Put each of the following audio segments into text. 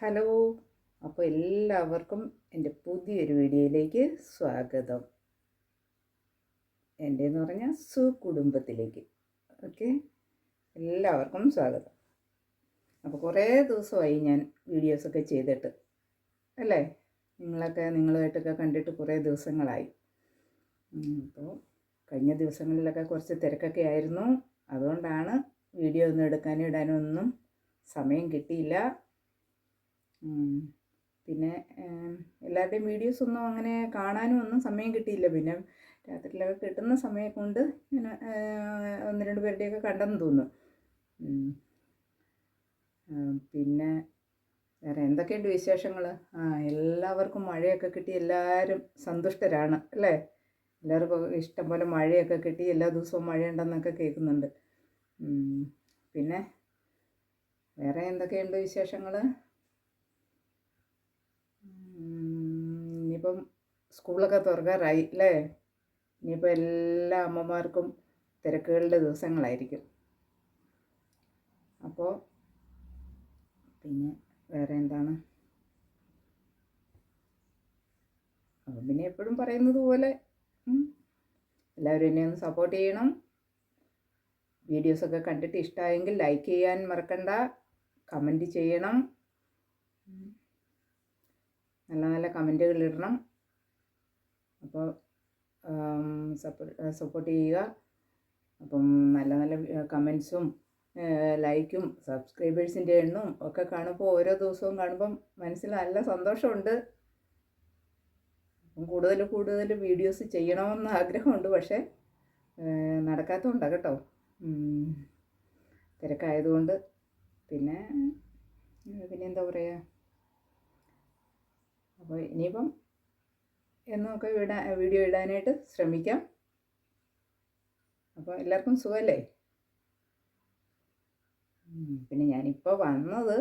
Hello അപ്പോൾ എല്ലാവർക്കും എന്റെ പുതിയൊരു വീഡിയോയിലേക്ക് സ്വാഗതം. എന്റെ എന്ന് പറഞ്ഞാൽ സുകുടുംബത്തിലേക്ക്. ഓക്കെ? എല്ലാവർക്കും സ്വാഗതം. അപ്പോൾ കുറേ ദിവസമായി ഞാൻ വീഡിയോസൊക്കെ ചെയ്തിട്ട് അല്ലേ? നിങ്ങളൊക്കെ നിങ്ങളുമായിട്ടൊക്കെ കണ്ടിട്ട് കുറേ ദിവസങ്ങളായി. അപ്പോൾ കഴിഞ്ഞ ദിവസങ്ങളിലൊക്കെ കുറച്ച് തിരക്കൊക്കെ ആയിരുന്നു. അതുകൊണ്ടാണ് വീഡിയോ ഒന്നും എടുക്കാനും ഇടാനും ഒന്നും സമയം കിട്ടിയില്ല. പിന്നെ എല്ലാവരുടെയും വീഡിയോസ് ഒന്നും അങ്ങനെ കാണാനും ഒന്നും സമയം കിട്ടിയില്ല. പിന്നെ രാത്രിയിലൊക്കെ കിട്ടുന്ന സമയം കൊണ്ട് ഇങ്ങനെ ഒന്ന് രണ്ട് പേരുടെയൊക്കെ കണ്ടെന്ന് തോന്നുന്നു. പിന്നെ വേറെ എന്തൊക്കെയുണ്ട് വിശേഷങ്ങൾ ആ എല്ലാവർക്കും മഴയൊക്കെ കിട്ടി. എല്ലാവരും സന്തുഷ്ടരാണ് അല്ലേ? എല്ലാവർക്കും ഇഷ്ടം പോലെ മഴയൊക്കെ കിട്ടി. എല്ലാ ദിവസവും മഴയുണ്ടെന്നൊക്കെ കേൾക്കുന്നുണ്ട്. പിന്നെ വേറെ എന്തൊക്കെയുണ്ട് വിശേഷങ്ങൾ ഇനിയിപ്പം സ്കൂളൊക്കെ തുറക്കാറായി അല്ലേ? ഇനിയിപ്പോൾ എല്ലാ അമ്മമാർക്കും തിരക്കുകളുടെ ദിവസങ്ങളായിരിക്കും. അപ്പോൾ പിന്നെ വേറെ എന്താണ്? പിന്നെ എപ്പോഴും പറയുന്നത് പോലെ എല്ലാവരും എന്നെ ഒന്ന് സപ്പോർട്ട് ചെയ്യണം. വീഡിയോസൊക്കെ കണ്ടിട്ട് ഇഷ്ടമായെങ്കിൽ ലൈക്ക് ചെയ്യാൻ മറക്കണ്ട. കമന്റ് ചെയ്യണം. നല്ല നല്ല കമന്റുകൾ ഇടണം. അപ്പോൾ സപ്പോർട്ട് സപ്പോർട്ട് ചെയ്യുക. അപ്പം നല്ല നല്ല കമൻസും ലൈക്കും സബ്സ്ക്രൈബേഴ്സിന്റെ എണ്ണവും ഒക്കെ കാണുമ്പോൾ ഓരോ ദിവസവും കാണുമ്പം മനസ്സിൽ നല്ല സന്തോഷമുണ്ട്. കൂടുതൽ കൂടുതൽ വീഡിയോസ് ചെയ്യണമെന്ന് ആഗ്രഹമുണ്ട്. പക്ഷേ നടക്കാത്തതുകൊണ്ടാണ് കേട്ടോ. തിരക്കായതുകൊണ്ട്. പിന്നെ പിന്നെന്താ പറയുക? അപ്പോൾ ഇനിയിപ്പം എന്നൊക്കെ ഇടാൻ വീഡിയോ ഇടാനായിട്ട് ശ്രമിക്കാം. അപ്പോൾ എല്ലാവർക്കും സുഖമല്ലേ? പിന്നെ ഞാനിപ്പോൾ വന്നത്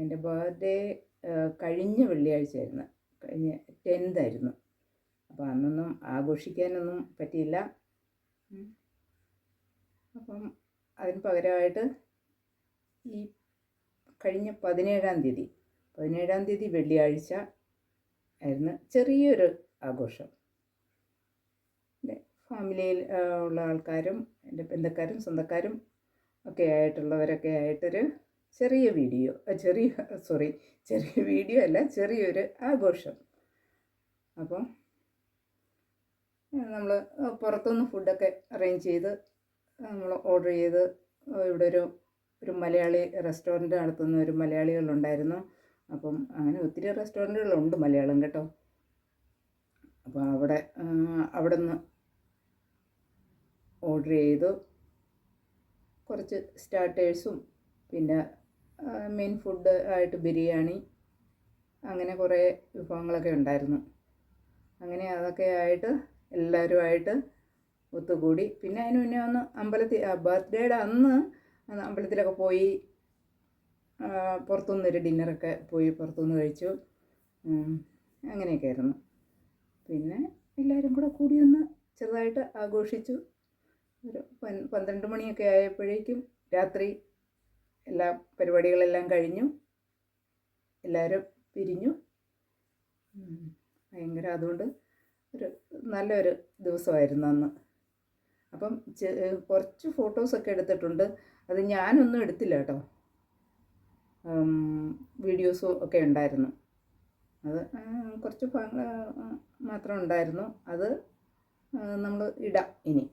എന്റെ ബർത്ത്ഡേ കഴിഞ്ഞ വെള്ളിയാഴ്ചയായിരുന്നു. കഴിഞ്ഞ ടെൻത്തായിരുന്നു അപ്പോൾ അന്നൊന്നും ആഘോഷിക്കാനൊന്നും പറ്റിയില്ല. അപ്പം അതിന് പകരമായിട്ട് ഈ കഴിഞ്ഞ പതിനേഴാം തീയതി പതിനേഴാം തീയതി വെള്ളിയാഴ്ച ആയിരുന്നു ചെറിയൊരു ആഘോഷം. എന്റെ ഫാമിലിയിൽ ഉള്ള ആൾക്കാരും എന്റെ ബന്ധുക്കാരും സ്വന്തക്കാരും ഒക്കെ ആയിട്ടുള്ളവരൊക്കെ ആയിട്ടൊരു ചെറിയ വീഡിയോ ചെറിയ സോറി ചെറിയ വീഡിയോ അല്ല ചെറിയൊരു ആഘോഷം. അപ്പം നമ്മൾ പുറത്തുനിന്ന് ഫുഡൊക്കെ അറേഞ്ച് ചെയ്ത് നമ്മൾ ഓർഡർ ചെയ്ത് ഇവിടെ ഒരു ഒരു മലയാളി റെസ്റ്റോറന്റ് നടത്തുന്ന ഒരു മലയാളികളുണ്ടായിരുന്നു. അപ്പം അങ്ങനെ ഒത്തിരി റെസ്റ്റോറന്റുകളുണ്ട് മലയാളം കേട്ടോ. അപ്പോൾ അവിടെ അവിടെ നിന്ന് ഓർഡർ ചെയ്തു. കുറച്ച് സ്റ്റാർട്ടേഴ്സും പിന്നെ മെയിൻ ഫുഡ് ആയിട്ട് ബിരിയാണി അങ്ങനെ കുറേ വിഭവങ്ങളൊക്കെ ഉണ്ടായിരുന്നു. അങ്ങനെ അതൊക്കെ ആയിട്ട് എല്ലാവരുമായിട്ട് ഒത്തുകൂടി. പിന്നെ അതിന് മുന്നേ ഒന്ന് അമ്പലത്തിൽ ബർത്ത്ഡേയുടെ അന്ന് അമ്പലത്തിലൊക്കെ പോയി പുറത്തുനിന്നൊരു ഡിന്നറൊക്കെ പോയി പുറത്തുനിന്ന് കഴിച്ചു. അങ്ങനെയൊക്കെ ആയിരുന്നു. പിന്നെ എല്ലാവരും കൂടെ കൂടി ഒന്ന് ചെറുതായിട്ട് ആഘോഷിച്ചു. ഒരു പന്ത്രണ്ട് മണിയൊക്കെ ആയപ്പോഴേക്കും രാത്രി എല്ലാ പരിപാടികളെല്ലാം കഴിഞ്ഞു. എല്ലാവരും പിരിഞ്ഞു. ഭയങ്കര അതുകൊണ്ട് ഒരു നല്ലൊരു ദിവസമായിരുന്നു അന്ന്. അപ്പം കുറച്ച് ഫോട്ടോസൊക്കെ എടുത്തിട്ടുണ്ട്. അത് ഞാനൊന്നും എടുത്തില്ല കേട്ടോ. വീഡിയോസും ഒക്കെ ഉണ്ടായിരുന്നു. അത് കുറച്ച് മാത്രം ഉണ്ടായിരുന്നു. അത് നമ്മൾ ഇടാം ഇനി.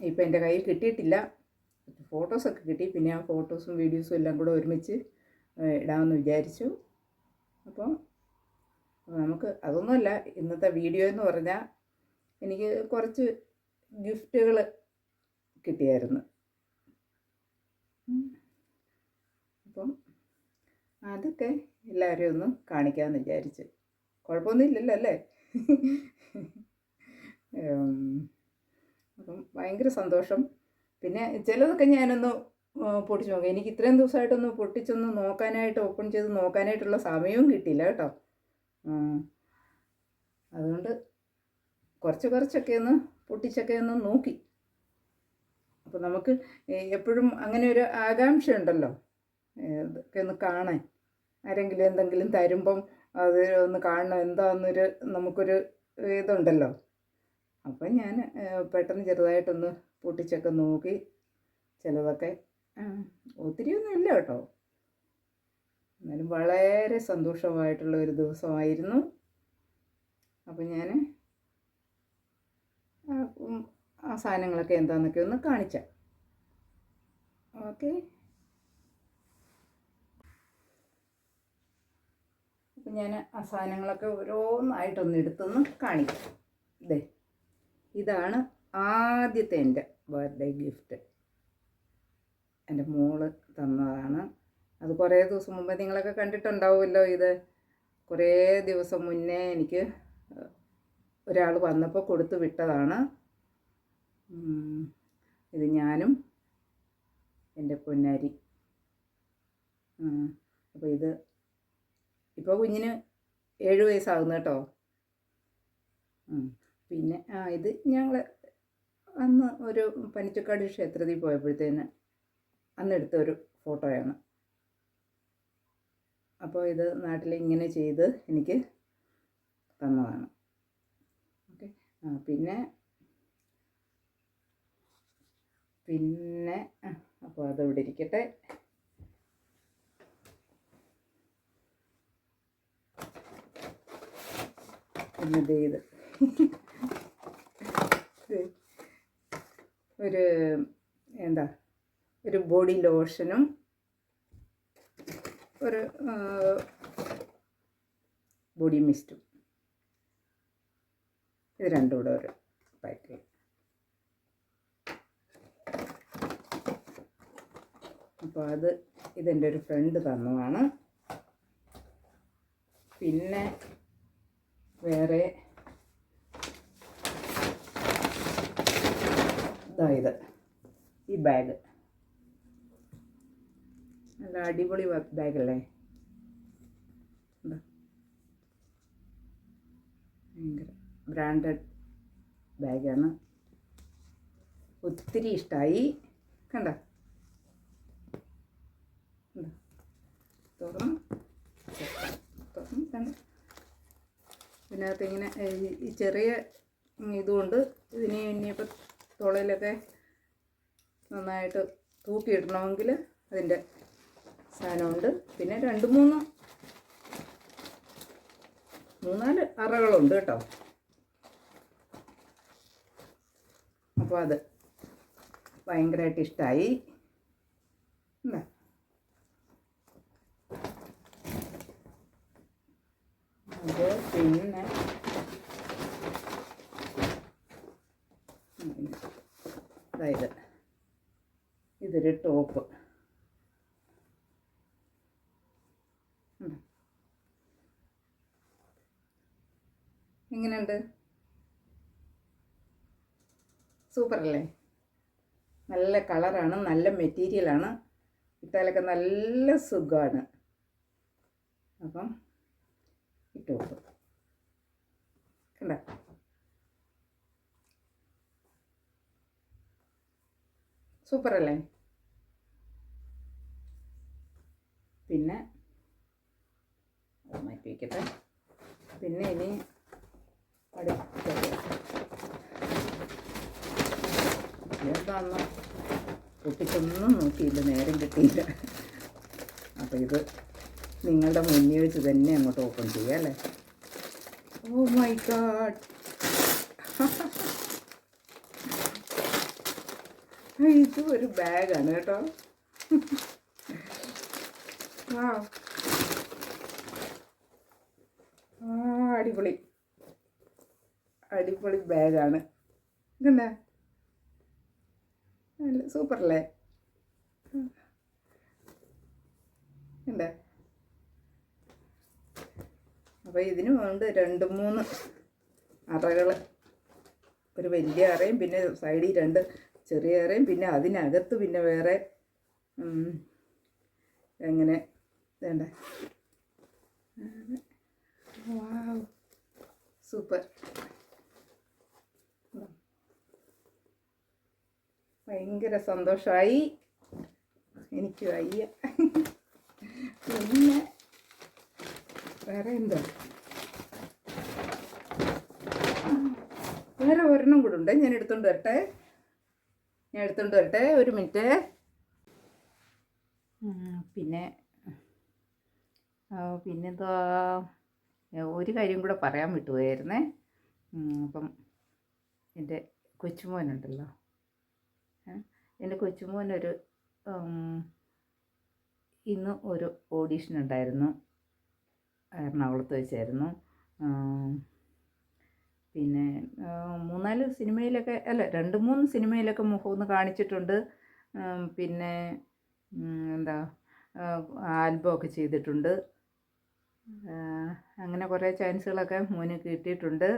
ഇപ്പം എന്റെ കയ്യിൽ കിട്ടിയിട്ടില്ല. ഫോട്ടോസൊക്കെ കിട്ടി. പിന്നെ ആ ഫോട്ടോസും വീഡിയോസും എല്ലാം കൂടെ ഒരുമിച്ച് ഇടാമെന്ന് വിചാരിച്ചു. അപ്പോൾ നമുക്ക് അതൊന്നുമല്ല. ഇന്നത്തെ വീഡിയോ എന്ന് പറഞ്ഞാൽ എനിക്ക് കുറച്ച് ഗിഫ്റ്റുകൾ കിട്ടിയായിരുന്നു. അപ്പം അതൊക്കെ എല്ലാവരെയും ഒന്ന് കാണിക്കാമെന്ന് വിചാരിച്ച്. കുഴപ്പമൊന്നും ഇല്ലല്ലോ അല്ലേ. അപ്പം ഭയങ്കര സന്തോഷം. പിന്നെ ചിലതൊക്കെ ഞാനൊന്ന് പൊട്ടിച്ച് നോക്കാം. എനിക്ക് ഇത്രയും ദിവസമായിട്ടൊന്ന് പൊട്ടിച്ചൊന്ന് നോക്കാനായിട്ട് ഓപ്പൺ ചെയ്ത് നോക്കാനായിട്ടുള്ള സമയവും കിട്ടിയില്ല കേട്ടോ. അതുകൊണ്ട് കുറച്ച് കുറച്ചൊക്കെ ഒന്ന് പൊട്ടിച്ചൊക്കെ ഒന്ന് നോക്കി. അപ്പോൾ നമുക്ക് എപ്പോഴും അങ്ങനെ ഒരു ആകാംക്ഷ ഉണ്ടല്ലോ ഇതൊക്കെ ഒന്ന് കാണാൻ. ആരെങ്കിലും എന്തെങ്കിലും തരുമ്പം അത് ഒന്ന് കാണണം. എന്താണെന്നൊരു നമുക്കൊരു ഇതുണ്ടല്ലോ. അപ്പം ഞാൻ പെട്ടെന്ന് ചെറുതായിട്ടൊന്ന് പൊട്ടിച്ചൊക്കെ നോക്കി ചിലതൊക്കെ. ഒത്തിരി ഒത്തിരിയൊന്നും ഇല്ല കേട്ടോ. എന്നാലും വളരെ സന്തോഷമായിട്ടുള്ള ഒരു ദിവസമായിരുന്നു. അപ്പം ഞാൻ ആ സാധനങ്ങളൊക്കെ എന്താണെന്നൊക്കെ ഒന്ന് കാണിച്ച. ഓക്കെ അപ്പം ഞാൻ ആ സാധനങ്ങളൊക്കെ ഓരോന്നായിട്ടൊന്ന് എടുത്തൊന്ന് കാണിക്കാം. ഇതേ ഇതാണ് ആദ്യത്തെ എന്റെ ബർത്ത്ഡേ ഗിഫ്റ്റ് എന്റെ മോൾ തന്നതാണ്. അത് കുറേ ദിവസം മുമ്പ് നിങ്ങളൊക്കെ കണ്ടിട്ടുണ്ടാവുമല്ലോ ഇത്. കുറേ ദിവസം മുന്നേ എനിക്ക് ഒരാൾ വന്നപ്പോൾ കൊടുത്തു വിട്ടതാണ്. ഇത് ഞാനും എന്റെ പൊന്നാരി. അപ്പോൾ ഇത് ഇപ്പോൾ കുഞ്ഞിന് ഏഴ് വയസ്സാകുന്നു കേട്ടോ. പിന്നെ ആ ഇത് ഞങ്ങൾ അന്ന് ഒരു പനിച്ചക്കാട് ക്ഷേത്രത്തിൽ പോയപ്പോഴത്തേന് അന്ന് എടുത്ത ഒരു ഫോട്ടോയാണ്. അപ്പോൾ ഇത് നാട്ടിൽ ഇങ്ങനെ ചെയ്ത് എനിക്ക് തന്നതാണ്. ഓക്കെ. പിന്നെ പിന്നെ അപ്പോൾ അതവിടെ ഇരിക്കട്ടെ. പിന്നെ ഇത് ഇത് ഒരു എന്താ ഒരു ബോഡി ലോഷനും ഒരു ബോഡി മിസ്റ്റും. ഇത് രണ്ടും കൂടെ ഒരു പാക്കിൽ അപ്പോൾ അത് ഇതെന്റെ ഒരു ഫ്രണ്ട് തന്നതാണ്. പിന്നെ വേറെ ഇതായത് ഈ ബാഗ് നല്ല അടിപൊളി ബാഗല്ലേ ഭയങ്കര ബ്രാൻഡഡ് ബാഗാണ് ഒത്തിരി ഇഷ്ടമായി കണ്ട? തുറന്ന്. തുറന്ന്. കണ്ട? ഇതിനകത്ത് ഇങ്ങനെ ഈ- ചെറിയ ഇതുകൊണ്ട് ഇതിനെ ഇനിയിപ്പോൾ തുളയിലൊക്കെ നന്നായിട്ട് തൂക്കിയിടണമെങ്കിൽ അതിന്റെ സാധനമുണ്ട്. പിന്നെ രണ്ട് മൂന്ന് മൂന്നാൽ അറകളുണ്ട് കേട്ടോ. അപ്പോൾ അത് ഭയങ്കരമായിട്ട് ഇഷ്ടമായി. എന്താ അത് പിന്നെ അതായത് ഇതൊരു ടോപ്പ്. എങ്ങനെയുണ്ട്? സൂപ്പർ അല്ലേ നല്ല കളറാണ് നല്ല മെറ്റീരിയലാണ്. ഇട്ടാലൊക്കെ നല്ല സുഖമാണ് അപ്പം ടോപ്പ്. കണ്ട സൂപ്പർ അല്ലേ പിന്നെ മാറ്റി വയ്ക്കട്ടെ പിന്നെ ഇനി എന്താന്ന് ഒട്ടിച്ചൊന്നും നോക്കിയില്ല നേരം കിട്ടിയില്ല. അപ്പോൾ ഇത് നിങ്ങളുടെ മുന്നിൽ വെച്ച് തന്നെ അങ്ങോട്ട് ഓപ്പൺ ചെയ്യാം അല്ലേ? ഓ മൈ ഗാഡ് ഇത് ഒരു ബാഗാണ് കേട്ടോ. ആ അടിപൊളി. അടിപൊളി ബാഗാണ്. ഇതന്നെ അല്ലേ എന്താ? അപ്പോൾ ഇതിന് വേണ്ട രണ്ട് മൂന്ന് അറകൾ ഒരു വലിയ അറയും പിന്നെ സൈഡിൽ രണ്ട് ചെറിയ അറയും പിന്നെ അതിനകത്ത് പിന്നെ വേറെ എങ്ങനെ വേണ്ട? സൂപ്പർ. ഭയങ്കര സന്തോഷമായി എനിക്ക് വയ്യ. പിന്നെ വേറെ എന്താ? വേറെ ഒരെണ്ണം കൂടെ ഉണ്ട്. ഞാൻ എടുത്തോണ്ട് വരട്ടെ. ഞാൻ എടുത്തോണ്ട് വരട്ടെ. ഒരു മിനിറ്റ്. പിന്നെ പിന്നെന്താ ഒരു കാര്യം കൂടെ പറയാൻ വിട്ടുപോയായിരുന്നേ. അപ്പം എന്റെ കൊച്ചുമോനുണ്ടല്ലോ. എന്റെ കൊച്ചുമോനൊരു ഇന്ന് ഒരു ഓഡീഷൻ ഉണ്ടായിരുന്നു എറണാകുളത്ത് വെച്ചായിരുന്നു. പിന്നെ മൂന്നാൽ സിനിമയിലൊക്കെ അല്ല രണ്ട് മൂന്ന് സിനിമയിലൊക്കെ മുഖം ഒന്ന് കാണിച്ചിട്ടുണ്ട് പിന്നെ എന്താ ആൽബമൊക്കെ ചെയ്തിട്ടുണ്ട്. അങ്ങനെ കുറേ ചാൻസുകളൊക്കെ മോന് കിട്ടിയിട്ടുണ്ട്.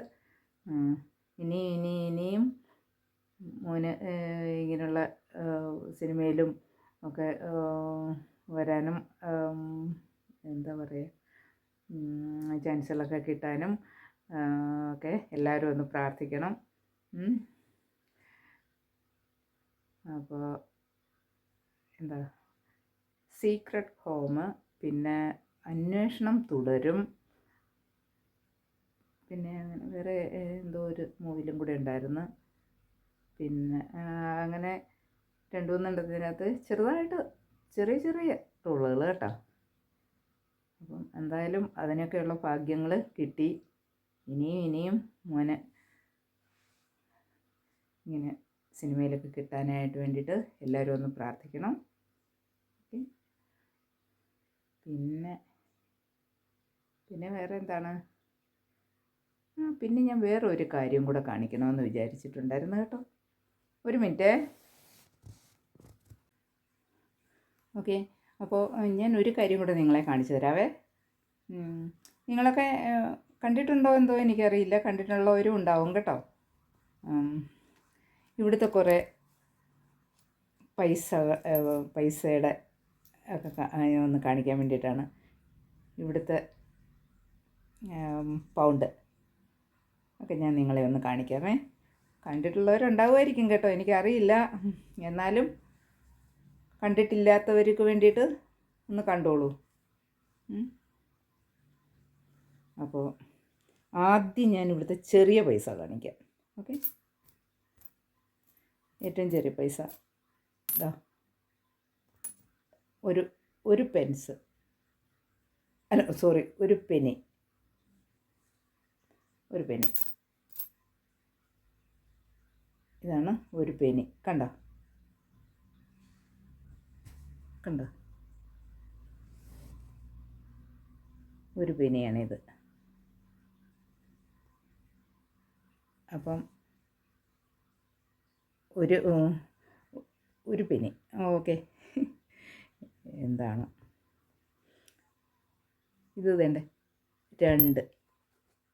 ഇനി ഇനി ഇനിയും മോന് ഇങ്ങനെയുള്ള സിനിമയിലും ഒക്കെ വരാനും എന്താ പറയുക ചാൻസുകളൊക്കെ കിട്ടാനും ഒക്കെ എല്ലാവരും ഒന്ന് പ്രാർത്ഥിക്കണം. അപ്പോൾ എന്താ? സീക്രട്ട് ഹോം പിന്നെ അന്വേഷണം തുടരും. പിന്നെ അങ്ങനെ വേറെ എന്തോ ഒരു മൂവിലും കൂടെ ഉണ്ടായിരുന്നു. പിന്നെ അങ്ങനെ രണ്ടു മൂന്നെണ്ണത്തിനകത്ത് ചെറുതായിട്ട് ചെറിയ ചെറിയ റോളുകൾ കേട്ടോ. അപ്പം എന്തായാലും അതിനൊക്കെയുള്ള ഭാഗ്യങ്ങൾ കിട്ടി. ഇനിയും ഇനിയും മോനെ ഇങ്ങനെ സിനിമയിലൊക്കെ കിട്ടാനായിട്ട് വേണ്ടിയിട്ട് എല്ലാവരും ഒന്ന് പ്രാർത്ഥിക്കണം. ഓക്കെ. പിന്നെ പിന്നെ വേറെ എന്താണ് ആ പിന്നെ ഞാൻ വേറെ ഒരു കാര്യം കൂടെ കാണിക്കണമെന്ന് വിചാരിച്ചിട്ടുണ്ടായിരുന്നു കേട്ടോ. ഒരു മിനിറ്റേ. ഓക്കെ. അപ്പോൾ ഞാൻ ഒരു കാര്യം കൂടെ നിങ്ങളെ കാണിച്ചു തരാവേ. നിങ്ങളൊക്കെ കണ്ടിട്ടുണ്ടോ എന്തോ? എനിക്കറിയില്ല. കണ്ടിട്ടുള്ളവരും ഉണ്ടാവും കേട്ടോ. ഇവിടുത്തെ കുറേ പൈസ പൈസയുടെ ഒക്കെ ഒന്ന് കാണിക്കാൻ വേണ്ടിയിട്ടാണ്. ഇവിടുത്തെ പൗണ്ട് ഒക്കെ ഞാൻ നിങ്ങളെ ഒന്ന് കാണിക്കാമേ കണ്ടിട്ടുള്ളവരുണ്ടാവുമായിരിക്കും കേട്ടോ. എനിക്കറിയില്ല. എന്നാലും കണ്ടിട്ടില്ലാത്തവർക്ക് വേണ്ടിയിട്ട് ഒന്ന് കണ്ടോളൂ. അപ്പോൾ ആദ്യം ഞാൻ ഇവിടുത്തെ ചെറിയ പൈസ കാണിക്കാം. ഓക്കെ? ഏറ്റവും ചെറിയ പൈസ. ഇതാ ഒരു ഒരു പെൻസ്. അല്ല സോറി ഒരു പെനി. ഒരു പെനി. ഇതാണ് ഒരു പെനി. കണ്ടോ? കണ്ടോ? ഒരു പെനിയാണിത്. അപ്പം ഒരു ഒരു പെനി. ഓക്കെ. എന്താണ്? ഇത് വേണ്ടേ? രണ്ട്.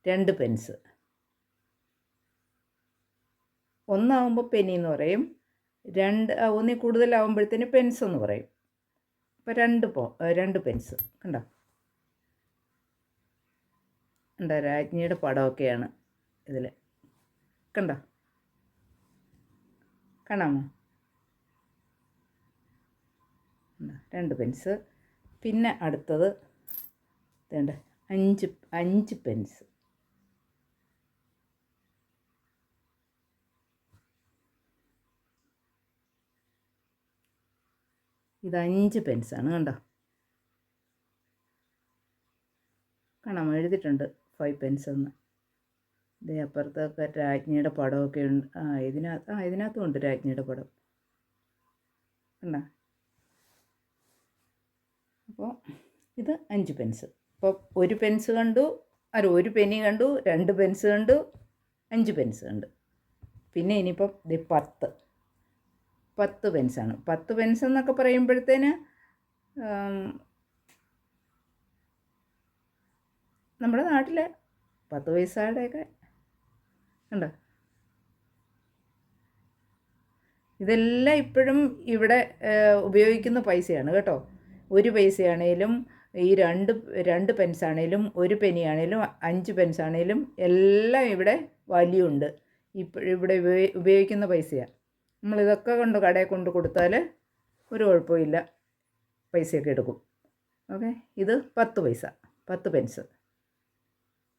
രണ്ട് പെൻസ്. ഒന്നാവുമ്പോൾ പെനി എന്ന് പറയും. രണ്ട് ഒന്നിൽ കൂടുതലാവുമ്പോഴത്തേന് പെൻസ് എന്ന് പറയും. അപ്പോൾ രണ്ട് പോ രണ്ട് പെൻസ് കണ്ടോ? കണ്ടോ രാജ്ഞിയുടെ പടമൊക്കെയാണ് ഇതിൽ കണ്ടോ? കാണാമോ? രണ്ട് പെൻസ് പിന്നെ അടുത്തത് വേണ്ട അഞ്ച് അഞ്ച് പെൻസ് ഇത് അഞ്ച് പെൻസാണ് കണ്ടോ? കാണാം എഴുതിയിട്ടുണ്ട് ഫൈവ് പെൻസ് എന്ന്. ഇതേ അപ്പുറത്തൊക്കെ രാജ്ഞിയുടെ പടമൊക്കെ ഉണ്ട് ആ ഇതിനകത്ത് ആ ഇതിനകത്തും ഉണ്ട് രാജ്ഞിയുടെ പടം. കണ്ടോ? അപ്പോൾ ഇത് അഞ്ച് പെൻസ് അപ്പോൾ ഒരു പെൻസ് കണ്ടു അല്ല ഒരു പെനി കണ്ടു രണ്ട് പെൻസ് കണ്ടു അഞ്ച് പെൻസ് കണ്ടു. പിന്നെ ഇനിയിപ്പം ഇത് പത്ത്. പത്ത് പെൻസാണ്. പത്ത് പെൻസ് എന്നൊക്കെ പറയുമ്പോഴത്തേന് നമ്മുടെ നാട്ടിൽ പത്ത് പൈസയുടെയൊക്കെ ഉണ്ട്. ഇതെല്ലാം ഇപ്പോഴും ഇവിടെ ഉപയോഗിക്കുന്ന പൈസയാണ് കേട്ടോ. ഒരു പൈസയാണേലും ഈ രണ്ട് രണ്ട് പെൻസാണേലും ഒരു പെനിയാണേലും അഞ്ച് പെൻസാണേലും എല്ലാം ഇവിടെ വാല്യൂ ഉണ്ട്. ഇവിടെ ഉപയോഗിക്കുന്ന പൈസയാണ് നമ്മളിതൊക്കെ കൊണ്ട് കടയിൽ കൊണ്ട് കൊടുത്താൽ ഒരു കുഴപ്പമില്ല. പൈസയൊക്കെ എടുക്കും. ഓക്കെ? ഇത് പത്ത് പൈസ. പത്ത് പെൻസ്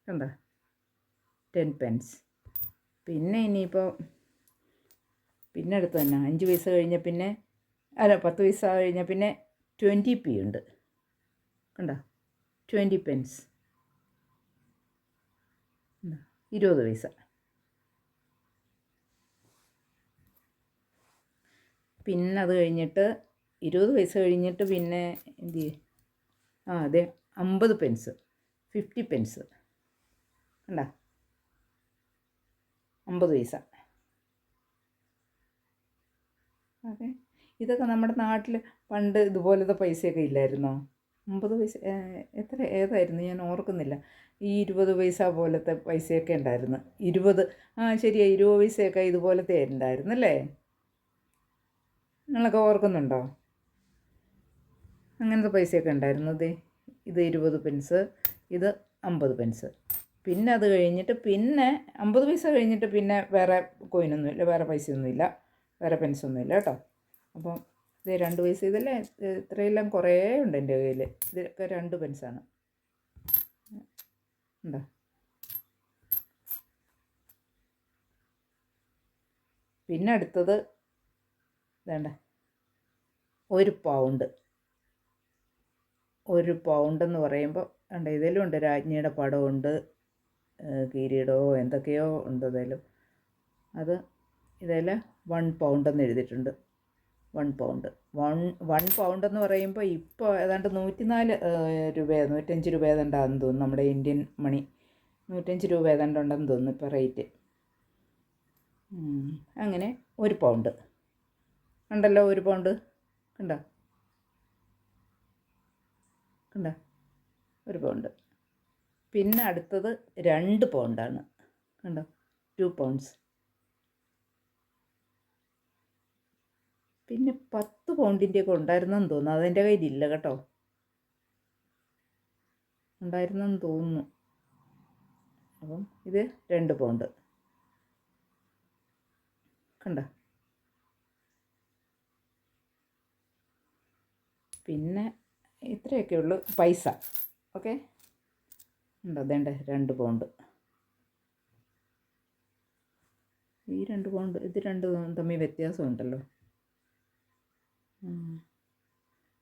കണ്ട? ടെൻ പെൻസ് പിന്നെ ഇനിയിപ്പോൾ പിന്നെ അടുത്ത് തന്നെ. അഞ്ച് പൈസ കഴിഞ്ഞ പിന്നെ അല്ല പത്ത് പൈസ കഴിഞ്ഞ പിന്നെ ട്വന്റി പി ഉണ്ട്. കണ്ട? ട്വന്റി പെൻസ് ഇരുപത് പൈസ. പിന്നെ അത് കഴിഞ്ഞിട്ട് ഇരുപത് പൈസ കഴിഞ്ഞിട്ട് പിന്നെ എന്ത് ചെയ്യും? ആ അതെ അമ്പത് പെൻസ് ഫിഫ്റ്റി പെൻസ് കണ്ട? അമ്പത് പൈസ. അതെ. ഇതൊക്കെ നമ്മുടെ നാട്ടിൽ പണ്ട് ഇതുപോലത്തെ പൈസയൊക്കെ ഇല്ലായിരുന്നോ? അമ്പത് പൈസ എത്ര ഏതായിരുന്നു? ഞാൻ ഓർക്കുന്നില്ല. ഈ ഇരുപത് പൈസ പോലത്തെ പൈസയൊക്കെ ഉണ്ടായിരുന്നു. ഇരുപത് ആ ശരിയാണ് ഇരുപത് പൈസയൊക്കെ ഇതുപോലത്തെ ഉണ്ടായിരുന്നു അല്ലേ? നിങ്ങളൊക്കെ ഓർക്കുന്നുണ്ടോ? അങ്ങനത്തെ പൈസയൊക്കെ ഉണ്ടായിരുന്നു. ദേ ഇത് ഇരുപത് പെൻസ് ഇത് അമ്പത് പെൻസ് പിന്നെ അത് കഴിഞ്ഞിട്ട് പിന്നെ അമ്പത് പൈസ കഴിഞ്ഞിട്ട് പിന്നെ വേറെ കോയിനൊന്നുമില്ല വേറെ പൈസയൊന്നുമില്ല വേറെ പെൻസൊന്നുമില്ല കേട്ടോ. അപ്പം ഇത് രണ്ട് പൈസ ഇതല്ലേ? ഇത് ഇത്രയെല്ലാം കുറേ ഉണ്ട് എന്റെ കയ്യിൽ. ഇതൊക്കെ രണ്ട് പെൻസാണ് ഉണ്ടോ? പിന്നെ അടുത്തത് വേണ്ട. ഒരു പൗണ്ട് ഒരു പൗണ്ട് എന്ന് പറയുമ്പോൾ ഉണ്ട് ഇതിലും ഉണ്ട്. രാജ്ഞിയുടെ പടമുണ്ട് കിരീടമോ എന്തൊക്കെയോ ഉണ്ട് ഇതിലും അത് ഇതിൽ വൺ പൗണ്ട് എന്ന് എഴുതിയിട്ടുണ്ട്. One pound one one pound എന്ന് പറയുമ്പോൾ ഇപ്പോൾ ഏതാണ്ട് നൂറ്റിനാല് രൂപ നൂറ്റഞ്ച് രൂപ ഏതാണ്ടാന്ന് തോന്നുന്നു. നമ്മുടെ ഇന്ത്യൻ മണി. നൂറ്റഞ്ച് രൂപ ഏതാണ്ട് ഉണ്ടെന്ന് തോന്നുന്നു ഇപ്പോൾ റേറ്റ് അങ്ങനെ ഒരു പൗണ്ട് ഉണ്ടല്ലോ ഒരു പൗണ്ട്. കണ്ടോ? കണ്ടോ? ഒരു പൗണ്ട്. പിന്നെ അടുത്തത് രണ്ട് പൗണ്ടാണ്. കണ്ടോ? Two pounds. പിന്നെ പത്ത് പൗണ്ടിന്റെയൊക്കെ ഉണ്ടായിരുന്നെന്ന് തോന്നുന്നു. അതെന്റെ കയ്യിലില്ല കേട്ടോ. ഉണ്ടായിരുന്നെന്ന് തോന്നുന്നു. അപ്പം ഇത് രണ്ട് പൗണ്ട്. കണ്ട? പിന്നെ ഇത്രയൊക്കെ ഉള്ളു പൈസ. ഓക്കെ? ഉണ്ടോ? അതേണ്ട രണ്ട് പൗണ്ട്. ഈ രണ്ട് പൗണ്ട് ഇത് രണ്ട് തമ്മിൽ വ്യത്യാസമുണ്ടല്ലോ.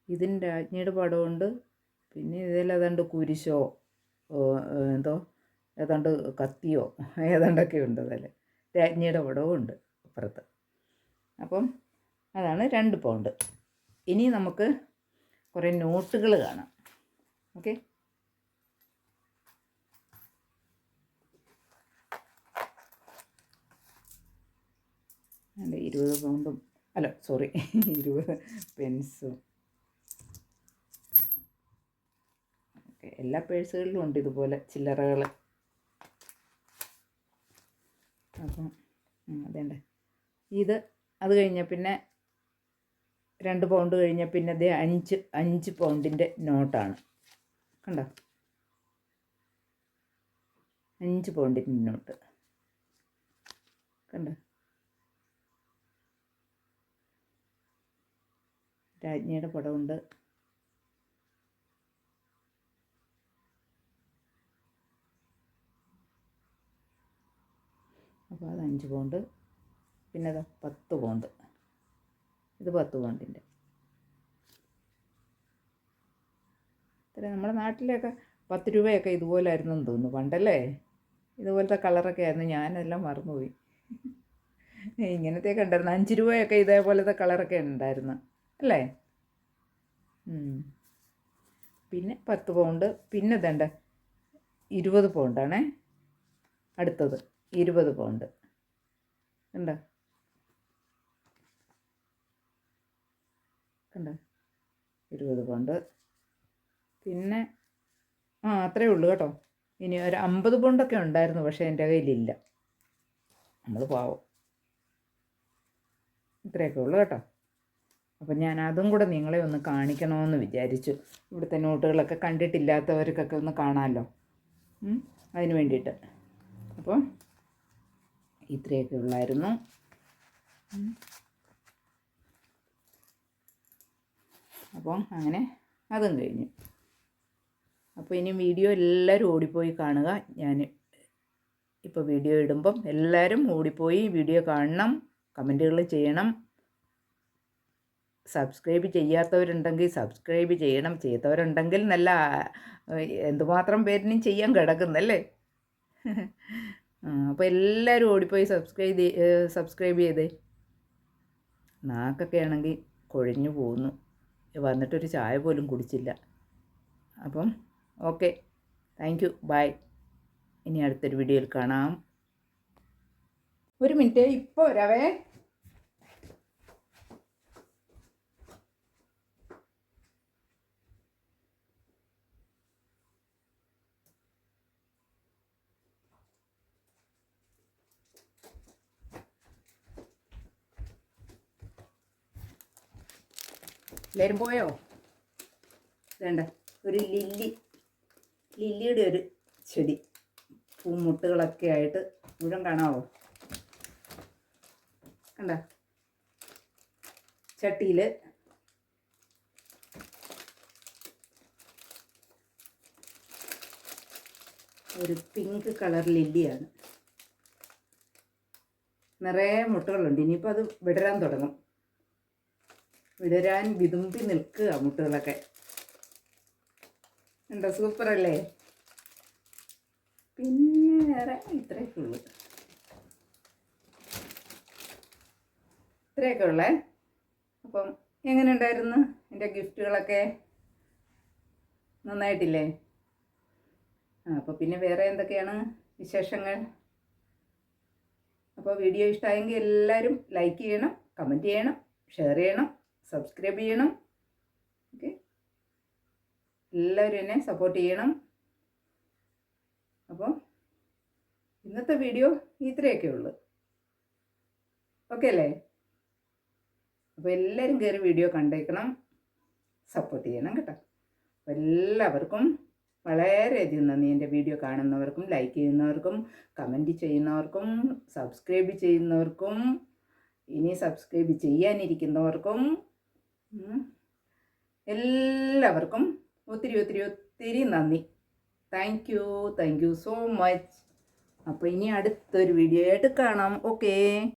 ഇതിന്റെ രാജ്ഞിയുടെ പടമുണ്ട് പിന്നെ ഇതിൽ ഏതാണ്ട് കുരിശോ എന്തോ ഏതാണ്ട് കത്തിയോ ഏതാണ്ടൊക്കെ ഉണ്ട് അതിൽ. രാജ്ഞിയുടെ പടവും ഉണ്ട് അപ്പുറത്ത്. അപ്പം അതാണ് രണ്ട് പൗണ്ട്. ഇനി നമുക്ക് കുറേ നോട്ടുകൾ കാണാം. ഓക്കെ? ഇരുപത് പൗണ്ടും അല്ല സോറി ഇരുപത് പെൻസും. ഓക്കെ എല്ലാ പേഴ്സുകളിലും ഉണ്ട് ഇതുപോലെ ചില്ലറകൾ അപ്പം അതേണ്ട. ഇത് അത് കഴിഞ്ഞ പിന്നെ രണ്ട് പൗണ്ട് കഴിഞ്ഞ പിന്നെ അതേ അഞ്ച് അഞ്ച് പൗണ്ടിന്റെ നോട്ടാണ്. കണ്ടോ? അഞ്ച് പൗണ്ടിന്റെ നോട്ട്. കണ്ടോ? രാജ്ഞിയുടെ പടമുണ്ട് അപ്പോൾ അത് അഞ്ച് പൗണ്ട്. പിന്നെ അത് പത്ത് പൗണ്ട്. ഇത് പത്ത് പൗണ്ടിന്റെ. ഇത്ര നമ്മുടെ നാട്ടിലൊക്കെ പത്ത് രൂപയൊക്കെ ഇതുപോലായിരുന്നു എന്ന് തോന്നുന്നു പണ്ടല്ലേ? ഇതുപോലത്തെ കളറൊക്കെ ആയിരുന്നു. ഞാനെല്ലാം മറന്നുപോയി. ഇങ്ങനത്തെയൊക്കെ ഉണ്ടായിരുന്നു. അഞ്ച് രൂപയൊക്കെ ഇതേപോലത്തെ കളറൊക്കെ ഉണ്ടായിരുന്നു. അല്ലേ? പിന്നെ പത്ത് പൗണ്ട്. പിന്നെ ഇതേണ്ട. ഇരുപത് പൗണ്ടാണേ. അടുത്തത്. ഇരുപത് പൗണ്ട്. കണ്ടോ? കണ്ടോ? ഇരുപത് പൗണ്ട്. പിന്നെ ആ അത്രേ ഉള്ളൂ കേട്ടോ. ഇനി ഒരു അമ്പത് പൗണ്ടൊക്കെ ഉണ്ടായിരുന്നു പക്ഷേ എന്റെ കയ്യിലില്ല. നമ്മൾ പാവം. ഇത്രയൊക്കെ ഉള്ളൂ കേട്ടോ. അപ്പം ഞാൻ അതും കൂടെ നിങ്ങളെ ഒന്ന് കാണിക്കണമെന്ന് വിചാരിച്ചു. ഇവിടുത്തെ നോട്ടുകളൊക്കെ കണ്ടിട്ടില്ലാത്തവർക്കൊക്കെ ഒന്ന് കാണാമല്ലോ. അതിന് വേണ്ടിയിട്ട്. അപ്പോൾ ഇത്രയൊക്കെ ഉള്ളായിരുന്നു. ഉം. അപ്പോൾ അങ്ങനെ അതും കഴിഞ്ഞു. അപ്പോൾ ഇനി വീഡിയോ എല്ലാവരും ഓടിപ്പോയി കാണുക. ഞാൻ ഇപ്പോൾ വീഡിയോ ഇടുമ്പം എല്ലാവരും ഓടിപ്പോയി വീഡിയോ കാണണം കമന്റുകൾ ചെയ്യണം. സബ്സ്ക്രൈബ് ചെയ്യാത്തവരുണ്ടെങ്കിൽ സബ്സ്ക്രൈബ് ചെയ്യണം. ചെയ്യാത്തവരുണ്ടെങ്കിൽ നല്ല എന്തുമാത്രം പേരിനും ചെയ്യാൻ കിടക്കുന്നല്ലേ? അപ്പോൾ എല്ലാവരും ഓടിപ്പോയി സബ്സ്ക്രൈബ് സബ്സ്ക്രൈബ് ചെയ്തേ. നാക്കൊക്കെ ആണെങ്കിൽ കൊഴിഞ്ഞു പോകുന്നു വന്നിട്ടൊരു ചായ പോലും കുടിച്ചില്ല. അപ്പം ഓക്കെ. Thank you. ബൈ. ഇനി അടുത്തൊരു വീഡിയോയിൽ കാണാം. ഒരു മിനിറ്റ്. ഇപ്പോൾ വരാവേ. എല്ലാവരും പോയോ? വേണ്ട. ഒരു ലില്ലി ലില്ലിയുടെ ഒരു ചെടി. പൂമുട്ടുകളൊക്കെ ആയിട്ട് മുഴുവൻ കാണാവോ? കണ്ട? ചട്ടിയിൽ ഒരു പിങ്ക് കളർ ലില്ലിയാണ്. നിറയെ മുട്ടകളുണ്ട്. ഇനിയിപ്പോൾ അത് വിടരാൻ തുടങ്ങും. വിടരാൻ വിതുമ്പി നിൽക്കുക മുട്ടുകളൊക്കെ. എന്താ സൂപ്പർ അല്ലേ പിന്നെ വേറെ ഇത്രയൊക്കെ ഉള്ളു. ഇത്രയൊക്കെ ഉള്ളേ? അപ്പം എങ്ങനെ ഉണ്ടായിരുന്നു എന്റെ ഗിഫ്റ്റുകളൊക്കെ? നന്നായിട്ടില്ലേ? അപ്പോൾ പിന്നെ വേറെ എന്തൊക്കെയാണ് വിശേഷങ്ങൾ? അപ്പോൾ വീഡിയോ ഇഷ്ടമായെങ്കിൽ എല്ലാവരും ലൈക്ക് ചെയ്യണം കമന്റ് ചെയ്യണം ഷെയർ ചെയ്യണം. സബ്സ്ക്രൈബ് ചെയ്യണം. ഓക്കെ എല്ലാവരും എന്നെ സപ്പോർട്ട് ചെയ്യണം. അപ്പോൾ ഇന്നത്തെ വീഡിയോ ഇത്രയൊക്കെ ഉള്ളു. ഓക്കെ അല്ലേ? അപ്പോൾ എല്ലാവരും കയറി വീഡിയോ കണ്ടേക്കണം. സപ്പോർട്ട് ചെയ്യണം കേട്ടോ. അപ്പോൾ എല്ലാവർക്കും വളരെയധികം നന്ദി. എന്റെ വീഡിയോ കാണുന്നവർക്കും ലൈക്ക് ചെയ്യുന്നവർക്കും കമന്റ് ചെയ്യുന്നവർക്കും സബ്സ്ക്രൈബ് ചെയ്യുന്നവർക്കും ഇനി സബ്സ്ക്രൈബ് ചെയ്യാനിരിക്കുന്നവർക്കും എല്ലാവർക്കും ഒത്തിരി ഒത്തിരി ഒത്തിരി നന്ദി. Thank you thank you so much അപ്പോൾ ഇനി അടുത്തൊരു വീഡിയോ ആയിട്ട് കാണാം. ഓക്കേ